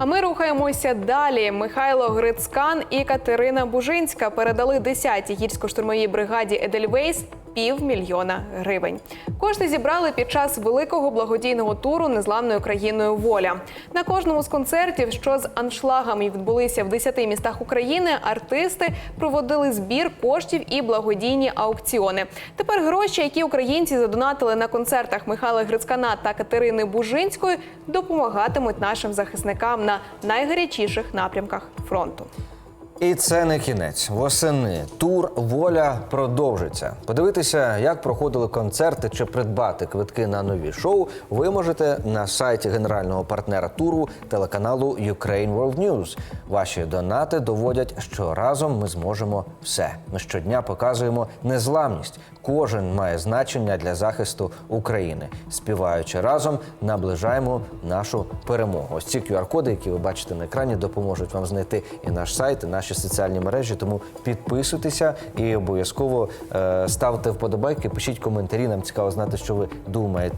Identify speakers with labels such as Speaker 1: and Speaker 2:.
Speaker 1: А ми рухаємося далі. Михайло Грицкан і Катерина Бужинська передали 10-й гірсько-штурмовій бригаді Едельвейс півмільйона гривень. Кошти зібрали під час великого благодійного туру незламною країною воля. На кожному з концертів, що з аншлагами відбулися в 10 містах України, артисти проводили збір коштів і благодійні аукціони. Тепер гроші, які українці задонатили на концертах Михайла Грицкана та Катерини Бужинської, допомагатимуть нашим захисникам на найгарячіших напрямках фронту.
Speaker 2: І це не кінець. Восени тур Воля продовжиться. Подивитися, як проходили концерти чи придбати квитки на нові шоу. Ви можете на сайті генерального партнера туру телеканалу Ukraine World News. Ваші донати доводять, що разом ми зможемо все. Ми щодня показуємо незламність. Кожен має значення для захисту України. Співаючи разом, наближаємо нашу перемогу. Ось ці QR-коди, які ви бачите на екрані, допоможуть вам знайти і наш сайт, і наші соціальні мережі. Тому підписуйтеся і обов'язково е, ставте вподобайки, пишіть коментарі. Нам цікаво знати, що ви думаєте